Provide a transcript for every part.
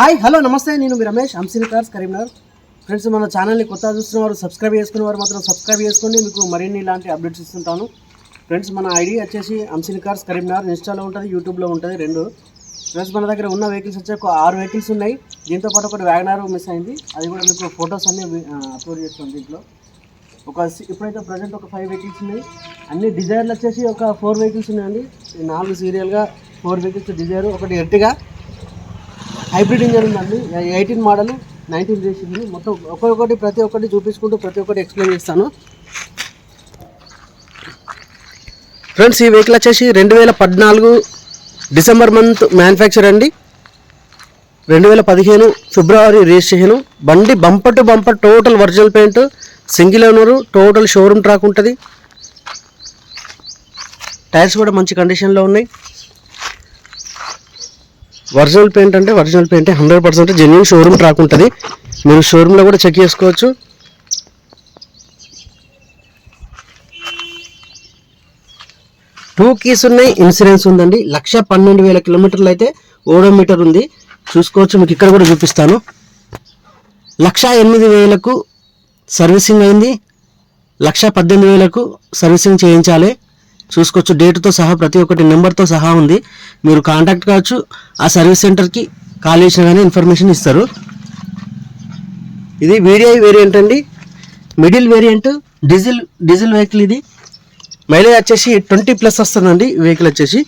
Hi hello నమస్తే. నేను మీ రమేష్. హంసిని కార్స్ కరీంనగర్ ఫ్రెండ్స్ మన ఛానల్ని కొత్త చూస్తున్న వారు సబ్స్క్రైబ్ చేసుకున్న వారు మాత్రం సబ్స్క్రైబ్ చేసుకోండి మీకు మరిన్ని ఇలాంటి అప్డేట్స్ ఇస్తుంటాను. ఫ్రెండ్స్ మన ఐడి వచ్చేసి అంశిని కార్స్ కరీంనగర్ ఇన్స్టాలో ఉంటుంది యూట్యూబ్లో ఉంటుంది రెండు. ఫ్రెండ్స్ మన దగ్గర ఉన్న వెహికల్స్ వచ్చే ఒక ఆరు వెహికల్స్ ఉన్నాయి. దీంతో పాటు ఒకటి వ్యాగనార్ మిస్ అయింది. అది కూడా మీకు ఫొటోస్ అన్ని అప్లోడ్ చేస్తాం దీంట్లో. ఒక ఇప్పుడైతే ప్రజెంట్ ఒక ఫైవ్ వెహికల్స్ ఉన్నాయి. అన్ని డిజైర్లు వచ్చేసి ఒక ఫోర్ వెహికల్స్ ఉన్నాయండి. నాలుగు సీరియల్గా ఫోర్ వెహికల్స్ డిజైర్ ఒకటి ఎర్టిగా. హైబ్రిడ్ ఇంజన్ ఉందండి. ఎయిటీన్ మోడల్ నైన్టీన్ చేసింది మొత్తం ఒక్కొక్కటి ప్రతి ఒక్కటి చూపించుకుంటూ ప్రతి ఒక్కటి ఎక్స్ప్లెయిన్ చేస్తాను. ఫ్రెండ్స్ ఈ వెహికల్ వచ్చేసి రెండు వేల పద్నాలుగు డిసెంబర్ మంత్ మ్యానుఫ్యాక్చర్ అండి. రెండు వేల పదిహేను ఫిబ్రవరి రిజిస్ట్రేషన్. బండి bumper to bumper total original paint single owner total showroom track ఉంటుంది. టైర్స్ కూడా మంచి కండిషన్లో ఉన్నాయి. ఒరిజినల్ పెయింట్ అంటే original paint hundred percent genuine showroom track ఉంటుంది. మీరు షోరూంలో కూడా చెక్ చేసుకోవచ్చు. టూ కీస్ ఉన్నాయి ఇన్సూరెన్స్ ఉందండి. లక్ష పన్నెండు వేల కిలోమీటర్లు అయితే ఓడోమీటర్ ఉంది. చూసుకోవచ్చు మీకు ఇక్కడ కూడా చూపిస్తాను. లక్ష ఎనిమిది వేలకు సర్వీసింగ్ అయింది. లక్ష పద్దెనిమిది వేలకు సర్వీసింగ్ చేయించాలి. చూసుకోవచ్చు. డేట్తో సహా ప్రతి ఒక్కటి నెంబర్తో సహా ఉంది. మీరు కాంటాక్ట్ కావచ్చు. ఆ సర్వీస్ సెంటర్కి కాల్ చేసినా కానీ ఇన్ఫర్మేషన్ ఇస్తారు. ఇది వీడిఐ వేరియంట్ అండి. Middle variant diesel diesel vehicle ఇది. మైలేజ్ వచ్చేసి ట్వంటీ ప్లస్ వస్తుందండి. వెహికల్ వచ్చేసి.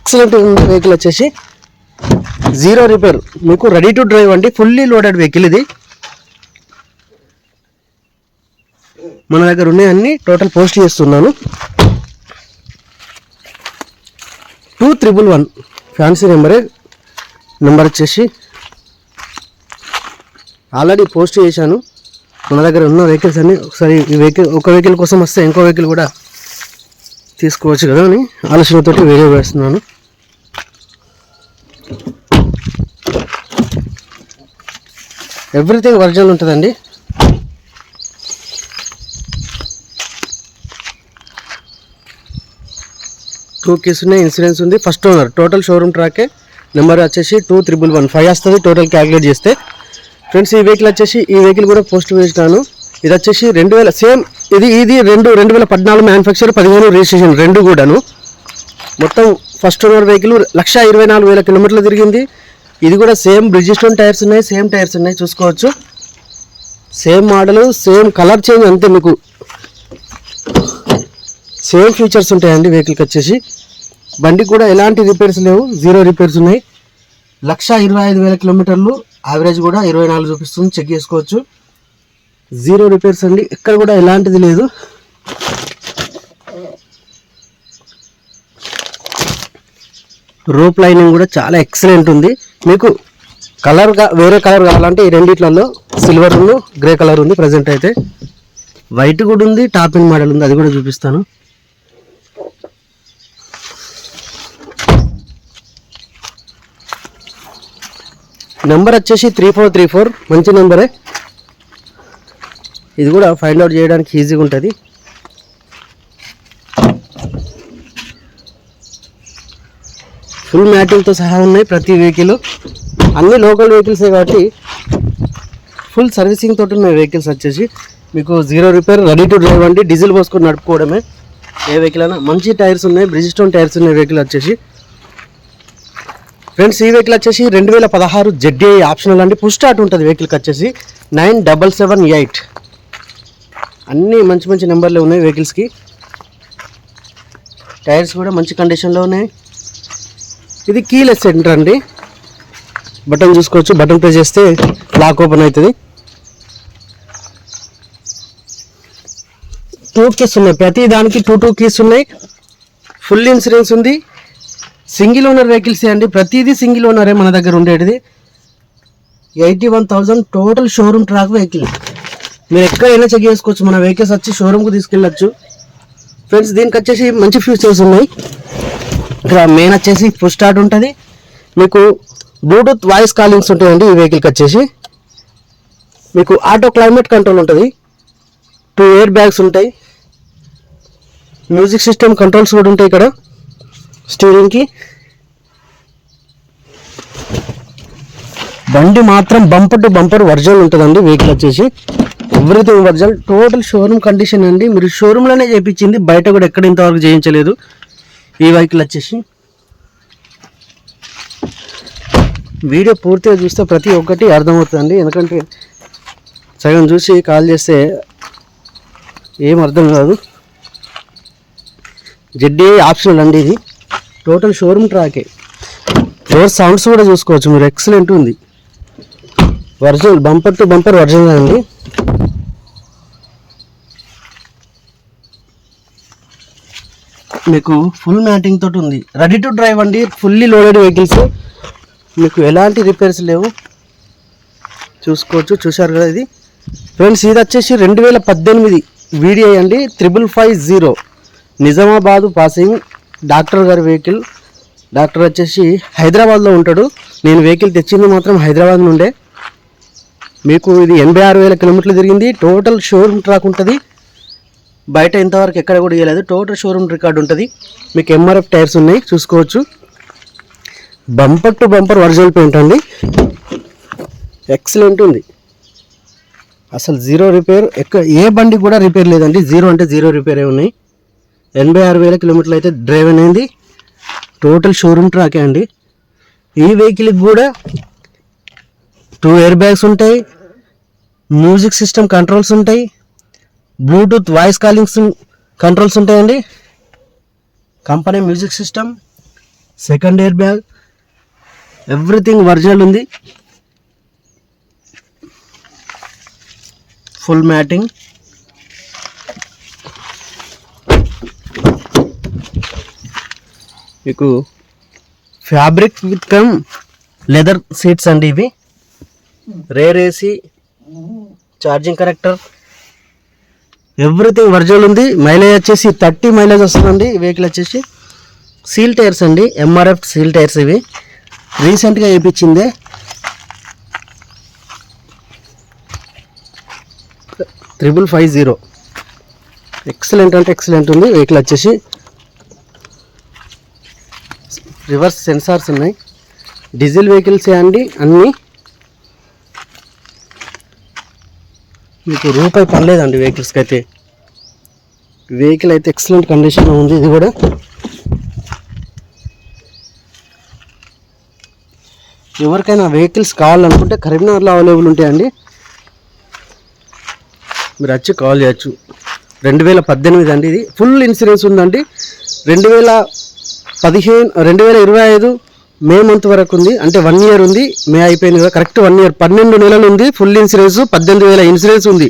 ఎక్సలెంట్ వెహికల్ వచ్చేసి జీరో రిపేర్ మీకు రెడీ టు డ్రైవ్ అండి. ఫుల్లీ లోడెడ్ వెహికల్ ఇది. మన దగ్గర ఉన్నాయన్నీ. టోటల్ పోస్ట్ చేస్తున్నాను. టూ త్రిబుల్ వన్ ఫ్యాన్సీ నెంబరే నెంబర్ వచ్చేసి ఆల్రెడీ పోస్ట్ చేశాను. మన దగ్గర ఉన్న వెహికల్స్ అన్నీ ఒకసారి ఈ వెహికల్ ఒక వెహికల్ కోసం వస్తే ఇంకో వెహికల్ కూడా తీసుకోవచ్చు కదా అని ఆలోచనతోటి వీడియో వేస్తున్నాను. ఎవ్రీథింగ్ ఒరిజినల్ ఉంటుందండి. టూ కేస్ ఉన్నాయి ఇన్సూరెన్స్ ఉంది. ఫస్ట్ ఓనర్ టోటల్ షోరూమ్ ట్రాకే నెంబర్ వచ్చేసి టూ త్రిబుల్ వన్. ఫైవ్ వస్తుంది టోటల్ క్యాలిక్యులేట్ చేస్తే. ఫ్రెండ్స్ ఈ వెహికల్ వచ్చేసి ఈ వెహికల్ కూడా పోస్ట్ వేసినాను. ఇది వచ్చేసి రెండు వేల సేమ్ ఇది ఇది రెండు రెండు వేల పద్నాలుగు మ్యానుఫ్యాక్చర్ పదిహేను రిజిస్ట్రేషన్ రెండు కూడాను. మొత్తం ఫస్ట్ ఓనర్ వెహికల్ లక్ష ఇరవై నాలుగు వేల కిలోమీటర్లు తిరిగింది. ఇది కూడా సేమ్ బ్రిజిస్టోన్ టైర్స్ ఉన్నాయి సేమ్ టైర్స్ ఉన్నాయి చూసుకోవచ్చు. Same model same colour change అంతే మీకు. సేమ్ ఫీచర్స్ ఉంటాయండి వెహికల్కి వచ్చేసి. బండికి కూడా ఎలాంటి రిపేర్స్ లేవు జీరో రిపేర్స్ ఉన్నాయి. లక్ష ఇరవై ఐదు వేల కిలోమీటర్లు యావరేజ్ కూడా ఇరవై నాలుగు చూపిస్తుంది చెక్ చేసుకోవచ్చు. జీరో రిపేర్స్ అండి ఎక్కడ కూడా ఎలాంటిది లేదు. రోప్ లైనింగ్ కూడా చాలా ఎక్సలెంట్ ఉంది. మీకు కలర్ వేరే కలర్ కావాలంటే ఈ రెండిట్లలో సిల్వర్ గ్రే కలర్ ఉంది ప్రజెంట్ అయితే. వైట్ కూడా ఉంది టాప్ అండ్ మోడల్ ఉంది అది కూడా చూపిస్తాను. నెంబర్ వచ్చేసి త్రీ ఫోర్ త్రీ ఫోర్ మంచి నెంబరే ఇది కూడా ఫైండ్ అవుట్ చేయడానికి ఈజీగా ఉంటుంది. ఫుల్ మ్యాటింగ్తో సహా ఉన్నాయి ప్రతి వెహికల్ అన్ని లోకల్ వెహికల్సే కాబట్టి ఫుల్ సర్వీసింగ్ తోటి ఉన్నాయి వెహికల్స్ వచ్చేసి. మీకు zero repair ready to drive అండి. డీజిల్ పోసుకొని నడుపుకోవడమే. ఏ వెహికల్ అయినా మంచి టైర్స్ ఉన్నాయి. బ్రిజిస్టోన్ టైర్స్ ఉన్నాయి వెహికల్ వచ్చేసి. ఫ్రెండ్స్ ఈ వెహికల్ వచ్చేసి రెండు వేల పదహారు జెడ్ఏ ఆప్షనల్ అండి. పుష్ స్టార్ట్ ఉంటుంది వెహికల్కి వచ్చేసి. నైన్ డబల్ సెవెన్ ఎయిట్ అన్నీ మంచి మంచి నెంబర్లు ఉన్నాయి వెహికల్స్కి టైర్స్ కూడా మంచి కండిషన్లో ఉన్నాయి. ఇది కీలెస్ సెంటర్ అండి. బటన్ చూసుకోవచ్చు. బటన్ ప్రెస్ చేస్తే లాక్ ఓపెన్ అవుతుంది. టూ కీస్ ఉన్నాయి. ప్రతి దానికి టూ టూ కీస్ ఉన్నాయి. ఫుల్ ఇన్సూరెన్స్ ఉంది. సింగిల్ ఓనర్ వెహికల్సే అండి. ప్రతిదీ సింగిల్ ఓనరే మన దగ్గర ఉండేటిది. Eighty one thousand total showroom track vehicle. మీరు ఎక్కడైనా చెక్ చేసుకోవచ్చు మన వెహికల్స్ వచ్చి షోరూమ్కి తీసుకెళ్ళచ్చు. ఫ్రెండ్స్ దీనికి వచ్చేసి మంచి ఫ్యూచర్స్ ఉన్నాయి. ఇక్కడ మెయిన్ వచ్చేసి ఫుల్ స్టార్ట్ ఉంటుంది. మీకు బ్లూటూత్ వాయిస్ కాలింగ్స్ ఉంటాయండి ఈ వెహికల్కి వచ్చేసి. మీకు ఆటో క్లైమేట్ కంట్రోల్ ఉంటుంది. టూ ఎయిర్ బ్యాగ్స్ ఉంటాయి. మ్యూజిక్ సిస్టమ్ కంట్రోల్స్ కూడా ఉంటాయి ఇక్కడ. స్టీరింగ్కి బండి మాత్రం బంపర్ టు బంపర్ వర్జన్ ఉంటుందండి వెహికల్ వచ్చేసి. Everything version. Total showroom condition అండి. మీరు షోరూంలోనే చేయించింది బయట కూడా ఎక్కడ ఇంతవరకు చేయించలేదు. ఈ వెహికల్ వచ్చేసి. వీడియో పూర్తిగా చూస్తే ప్రతి ఒక్కటి అర్థమవుతుందండి. ఎందుకంటే సగం చూసి కాల్ చేస్తే ఏం అర్థం కాదు. జెడ్డీ ఆప్షనల్ అండి ఇది. టోటల్ షోరూమ్ ట్రాకే. ఫోర్ సౌండ్స్ కూడా చూసుకోవచ్చు మీరు ఎక్సలెంట్ ఉంది. Original bumper to bumper original అండి. మీకు ఫుల్ మ్యాటింగ్ తోటి ఉంది. రెడీ టు డ్రైవ్ అండి ఫుల్లీ లోడెడ్ వెహికల్స్ మీకు ఎలాంటి రిపేర్స్ లేవు. చూసుకోవచ్చు చూశారు కదా ఇది. ఫ్రెండ్స్ ఇది వచ్చేసి రెండు వేల పద్దెనిమిది వీడియో అండి triple five zero Nizamabad passing doctor గారి వెహికల్. డాక్టర్ వచ్చేసి హైదరాబాద్లో ఉంటాడు. నేను వెహికల్ తెచ్చింది మాత్రం హైదరాబాద్ నుండే మీకు ఇది ఎనభై ఆరు వేల కిలోమీటర్లు తిరిగింది. టోటల్ షోరూమ్ ట్రాక్ ఉంటుంది. బయట ఇంతవరకు ఎక్కడ కూడా ఇవ్వలేదు టోటల్ షోరూమ్ రికార్డు ఉంటుంది. మీకు ఎంఆర్ఎఫ్ టైర్స్ ఉన్నాయి. చూసుకోవచ్చు. Bumper to bumper original paint అండి. ఎక్సలెంట్ ఉంది. అసలు జీరో రిపేర్ ఎక్క ఏ బండి కూడా రిపేర్ లేదండి. జీరో అంటే జీరో రిపేరే ఉన్నాయి. ఎనభై ఆరు వేల కిలోమీటర్లు అయితే డ్రైవ్ అనేది టోటల్ షోరూమ్ ట్రాకే అండి. ఈ వెహికల్కి కూడా టూ ఎయిర్ బ్యాగ్స్ ఉంటాయి మ్యూజిక్ సిస్టమ్ కంట్రోల్స్ ఉంటాయి బ్లూటూత్ వాయిస్ కాలింగ్స్ కంట్రోల్స్ ఉంటాయండి. Company music system second air bag everything original ఉంది. ఫుల్ మ్యాటింగ్ మీకు fabric with cum leather seats అండి ఇవి. Rear AC charging connector everything original ఉంది. Mileage వచ్చేసి thirty mileage వస్తుందండి. Vehicle వచ్చేసి సీల్ టైర్స్ అండి. ఎంఆర్ఎఫ్ సీల్ టైర్స్ ఇవి. రీసెంట్గా వేయించిందే త్రిబుల్ ఫైవ్ జీరో ఎక్సలెంట్ అంటే ఎక్సలెంట్ ఉంది. వెహికల్ వచ్చేసి రివర్స్ సెన్సార్స్ ఉన్నాయి. డీజిల్ వెహికల్స్ అండి? అన్నీ. మీకు రూపాయి పడలేదండి వెహికల్స్కి అయితే. వెహికల్ అయితే ఎక్సలెంట్ కండిషన్లో ఉంది. ఇది కూడా. ఎవరికైనా వెహికల్స్ కావాలనుకుంటే కరీంనగర్లో అవైలబుల్ ఉంటాయండి మీరు వచ్చి కాల్ చేయొచ్చు. రెండు వేల పద్దెనిమిది అండి ఇది. ఫుల్ ఇన్సూరెన్స్ ఉందండి. రెండు వేల పదిహేను రెండు వేల ఇరవై ఐదు మే మంత్ వరకు ఉంది. అంటే వన్ ఇయర్ ఉంది మే అయిపోయింది కదా. Correct one year. పన్నెండు నెలలు ఉంది ఫుల్ ఇన్సూరెన్స్ పద్దెనిమిది వేల ఇన్సూరెన్స్ ఉంది.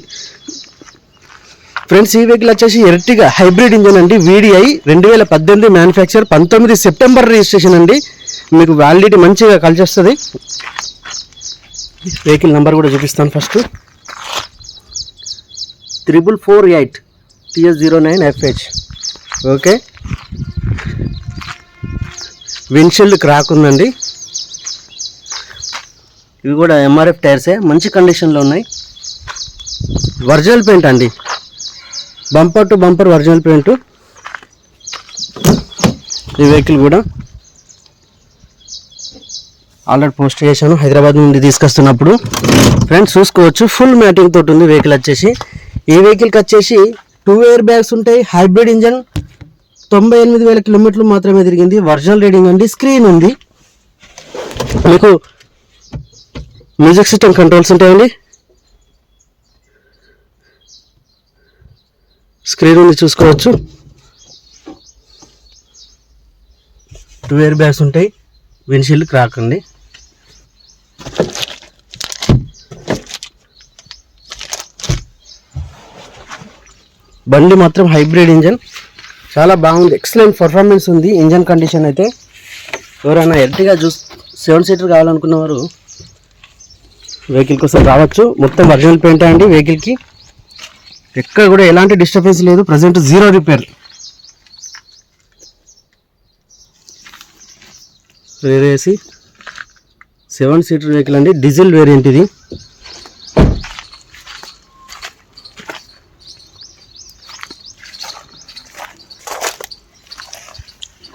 ఫ్రెండ్స్ ఈ వెహికల్ వచ్చేసి ఎర్టిగా హైబ్రిడ్ ఇంజన్ అండి వీడిఐ రెండు వేల పద్దెనిమిది మ్యానుఫ్యాక్చర్ పంతొమ్మిది సెప్టెంబర్ రిజిస్ట్రేషన్ అండి. మీకు వ్యాలిడిటీ మంచిగా కలిసి వస్తుంది వెహికల్ నెంబర్ కూడా చూపిస్తాను first triple four eight TS zero nine FH okay windshield crack ఉందండి. ఇవి కూడా ఎంఆర్ఎఫ్ టైర్సే మంచి కండిషన్లో ఉన్నాయి. ఒరిజినల్ పెయింట్ అండి. Bumper to bumper original paint. ఈ వెహికల్ కూడా. ఆల్రెడీ పోస్ట్ చేశాను హైదరాబాద్ నుండి తీసుకొస్తున్నప్పుడు. ఫ్రెండ్స్ చూసుకోవచ్చు ఫుల్ మ్యాటింగ్ తోటి ఉంది వెహికల్ వచ్చేసి. ఈ వెహికల్కి వచ్చేసి టూ ఇయర్ బ్యాగ్స్ ఉంటాయి హైబ్రిడ్ ఇంజన్ తొంభై ఎనిమిది వేల కిలోమీటర్లు మాత్రమే తిరిగింది. వర్జనల్ రీడింగ్ అండి స్క్రీన్ ఉంది. మీకు మ్యూజిక్ సిస్టమ్ కంట్రోల్స్ ఉంటాయండి. స్క్రీన్ ఉంది చూసుకోవచ్చు. టూ ఇయర్ బ్యాగ్స్ ఉంటాయి. విన్షీల్డ్ క్రాక్ అండి బండి మాత్రం హైబ్రిడ్ ఇంజన్ చాలా బాగుంది. ఎక్సలెంట్ పర్ఫార్మెన్స్ ఉంది. ఇంజన్ కండిషన్ అయితే. ఎవరైనా ఎర్టిగా చూస్ సెవెన్ సీటర్ కావాలనుకున్న వారు వెహికల్ కోసం రావచ్చు. మొత్తం ఒరిజినల్ పెయింట్ అండి వెహికల్కి ఎక్కడ కూడా ఎలాంటి డిస్టర్బెన్స్ లేదు. ప్రజెంట్ జీరో రిపేర్ వేరేసి సెవెన్ సీటర్ వెహికల్ అండి. డీజిల్ వేరియంట్ ఇది.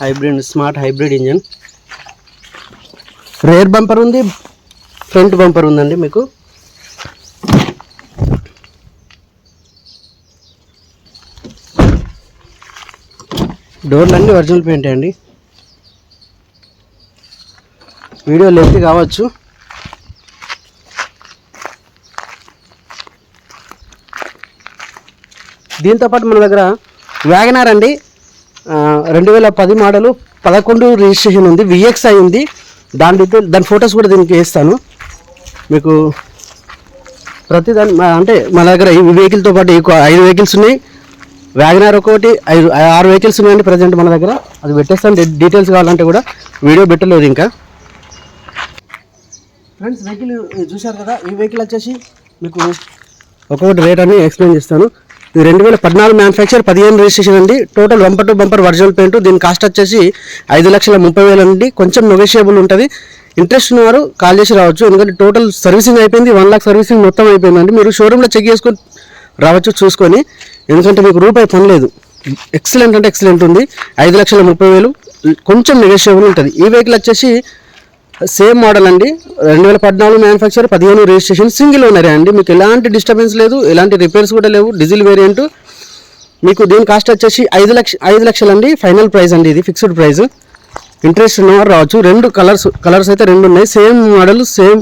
Hybrid smart hybrid engine. Rear bumper ఉంది ఫ్రంట్ బంపర్ ఉందండి మీకు. డోర్లు అన్నీ ఒరిజినల్ పెయింటే అండి. వీడియో లెంత్ కావచ్చు. దీంతోపాటు మన దగ్గర వ్యాగనార్ అండి. రెండు వేల పది మోడలు పదకొండు రిజిస్ట్రేషన్ ఉంది విఎక్స్ఐ ఉంది. దాని డీటెయిల్ దాని ఫొటోస్ కూడా దీనికి వేస్తాను. మీకు ప్రతి దాని మా- అంటే మన దగ్గర ఈ వెహికల్తో పాటు ఈ ఐదు వెహికల్స్ ఉన్నాయి. వ్యాగనార్ ఒకటి ఐదు ఆరు వెహికల్స్ ఉన్నాయండి ప్రజెంట్ మన దగ్గర. అది పెట్టేస్తాను. డీ- డీటెయిల్స్ కావాలంటే కూడా వీడియో పెట్టలేదు ఇంకా. ఫ్రెండ్స్ వెహికల్ చూశారు కదా? ఈ వెహికల్ వచ్చేసి మీకు ఒక్కొక్కటి రేట్ అని ఎక్స్ప్లెయిన్ చేస్తాను. ఇది రెండు వేల పద్నాలుగు మ్యానుఫ్యాక్చర్ పదిహేను రిజిస్ట్రేషన్ అండి. Total bumper to bumper virtual paint దీని కాస్ట్ వచ్చేసి ఐదు లక్షల ముప్పై వేలు అండి. కొంచెం నెగోషియబుల్ ఉంటుంది. ఇంట్రెస్ట్ ఉన్నవారు కాల్ చేసి రావచ్చు. ఎందుకంటే టోటల్ సర్వీసింగ్ అయిపోయింది. వన్ లాక్ సర్వీసింగ్ మొత్తం అయిపోయిందండి. మీరు షోరూంలో చెక్ చేసుకొని రావచ్చు చూసుకొని. ఎందుకంటే మీకు రూపాయి పని లేదు ఎక్సలెంట్ అంటే ఎక్సలెంట్ ఉంది. ఐదు లక్షల ముప్పై వేలు. కొంచెం నెగోషియబుల్ ఉంటుంది. ఈ వెహికల్ వచ్చేసి సేమ్ మోడల్ అండి. రెండు వేల పద్నాలుగు మ్యానుఫ్యాక్చర్ పదిహేను రిజిస్ట్రేషన్ సింగిల్ ఓనరే అండి. మీకు ఎలాంటి డిస్టర్బెన్స్ లేదు ఎలాంటి రిపేర్స్ కూడా లేవు డీజిల్ వేరియంట్ మీకు దీని కాస్ట్ వచ్చేసి ఐదు లక్ష ఐదు లక్షలు అండి ఫైనల్ ప్రైస్ అండి ఇది ఫిక్స్డ్ ప్రైస్ ఇంట్రెస్ట్ ఉన్నవారు రావచ్చు. రెండు కలర్స్ కలర్స్ అయితే రెండు ఉన్నాయి. సేమ్ మోడల్ సేమ్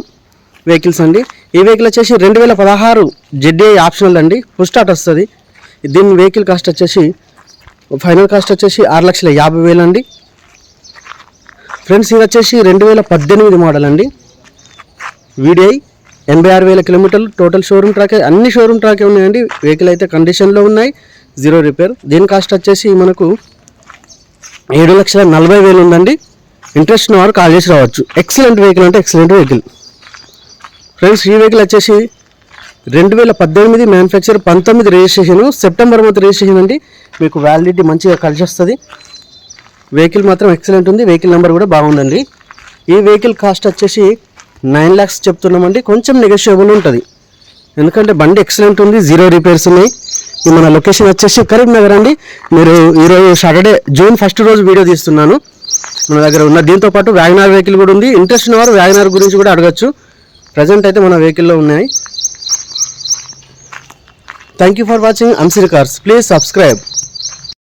వెహికల్స్ అండి. ఈ వెహికల్ వచ్చేసి రెండు వేల పదహారు జెడ్ఏ ఆప్షనల్ అండి. ఫుల్ స్టార్ట్ వస్తుంది. దీని వెహికల్ కాస్ట్ వచ్చేసి ఫైనల్ కాస్ట్ వచ్చేసి ఆరు లక్షల యాభై వేలు అండి ఫ్రెండ్స్ ఇది వచ్చేసి రెండు వేల పద్దెనిమిది మోడల్ అండి. వీడిఐ ఎనభై ఆరు వేల కిలోమీటర్లు టోటల్ షోరూమ్ ట్రాకే అన్ని షోరూమ్ ట్రాకే ఉన్నాయండి. వెహికల్ అయితే కండిషన్లో ఉన్నాయి జీరో రిపేర్ దీని కాస్ట్ వచ్చేసి మనకు ఏడు లక్షల నలభై వేలు ఉందండి. ఇంట్రెస్ట్ ఉన్నవారు కాల్ చేసి రావచ్చు. ఎక్సలెంట్ వెహికల్ అంటే ఎక్సలెంట్ వెహికల్ ఫ్రెండ్స్ ఈ వెహికల్ వచ్చేసి రెండు వేల పద్దెనిమిది మ్యానుఫ్యాక్చర్ పంతొమ్మిది రిజిస్ట్రేషన్ సెప్టెంబర్ మంత్ రిజిస్ట్రేషన్ అండి. మీకు వ్యాలిడిటీ మంచిగా కలిసి వస్తుంది. వెహికల్ మాత్రం ఎక్సలెంట్ ఉంది. వెహికల్ నెంబర్ కూడా బాగుందండి. ఈ వెహికల్ కాస్ట్ వచ్చేసి నైన్ ల్యాక్స్ చెప్తున్నామండి. కొంచెం నెగోషియబుల్ ఉంటుంది. ఎందుకంటే బండి ఎక్సలెంట్ ఉంది. జీరో రిపేర్స్ ఉన్నాయి. ఈ మన లొకేషన్ వచ్చేసి కరీంనగర్ అండి. మీరు ఈరోజు సాటర్డే జూన్ ఫస్ట్ రోజు వీడియో తీస్తున్నాను. మన దగ్గర ఉన్న దీంతో పాటు వ్యాగనార్ వెహికల్ కూడా ఉంది. ఇంట్రెస్ట్ ఉన్నవారు వ్యాగనార్ గురించి కూడా అడగచ్చు. ప్రజెంట్ అయితే మన వెహికల్లో ఉన్నాయి. థ్యాంక్ యూ ఫర్ వాచింగ్ అంసిర్ కార్స్ ప్లీజ్ సబ్స్క్రైబ్